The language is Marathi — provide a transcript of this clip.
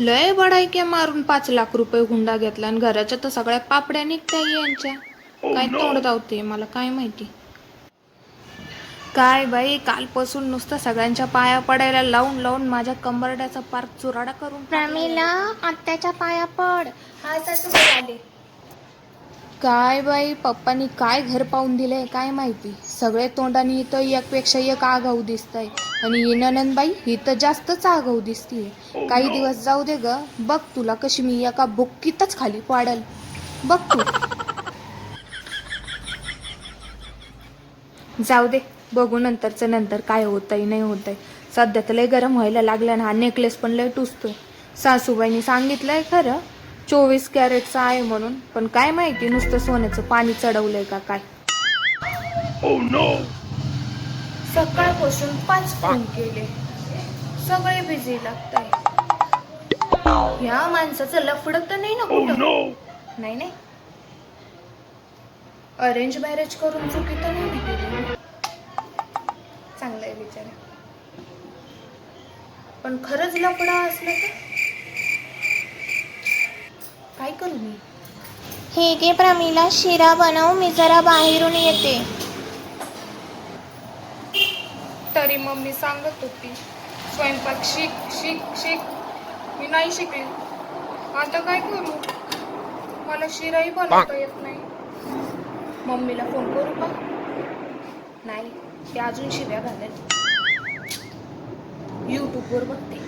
लय बडायक्या मारून पाच लाख रुपये हुंडा घेतला आणि घराच्या तर सगळ्या पापड्या निघत्या यांच्या. काय तोंड धावते मला काय माहिती. काय बाई कालपासून नुसतं सगळ्यांच्या पाया पडायला लावून लावून माझ्या कंबरड्याचा पार्क चुराडा करून प्रमिला आत्याच्या पाया पड. हा आले काय बाई पप्पांनी काय घर पाहून दिलंय काय माहिती? सगळे तोंडाने इथं एकपेक्षा एक आगाऊ दिसतंय. आणि ही ननंदबाई ही तर जास्तच आगाऊ दिसतीये. काही दिवस जाऊ दे ग. बघ तुला कशी मी एका बुक्कीतच खाली पाडल. बघ तू. जाऊ दे. बघू नंतरचं नंतर काय होतंय नाही होतंय. सध्या तर लय गरम व्हायला लागला ना हा नेकलेस पण लय टुसतोय. सासूबाईनी सांगितलंय खरं चोवीस कॅरेटचा आहे म्हणून. पण काय माहिती नुसतं सोन्याचं पाणी चढवलंय का काय? सकाळपासून पाच फोन केले. सगळे बिझी लागताय ह्या माणसाचं लफड तर नाही ना कुठं? नाही नाही. अरेंज मॅरेज करून चुकी तर नाही चांगलं आहे बिचारा. पण खरंच लफडा असलं तर? ऐकून मी? हे घे प्रमीला शिरा बनव मी जरा बाहेरून येते. तरी मम्मी सांगत होती स्वयंपाक शिक शिक शिक. मी नाही शिकले. आता काय करू? मला शिराही बनवता येत नाही. मम्मीला फोन करू का? नाही ते अजून शिव्या घालेल यूट्यूबवर बघते.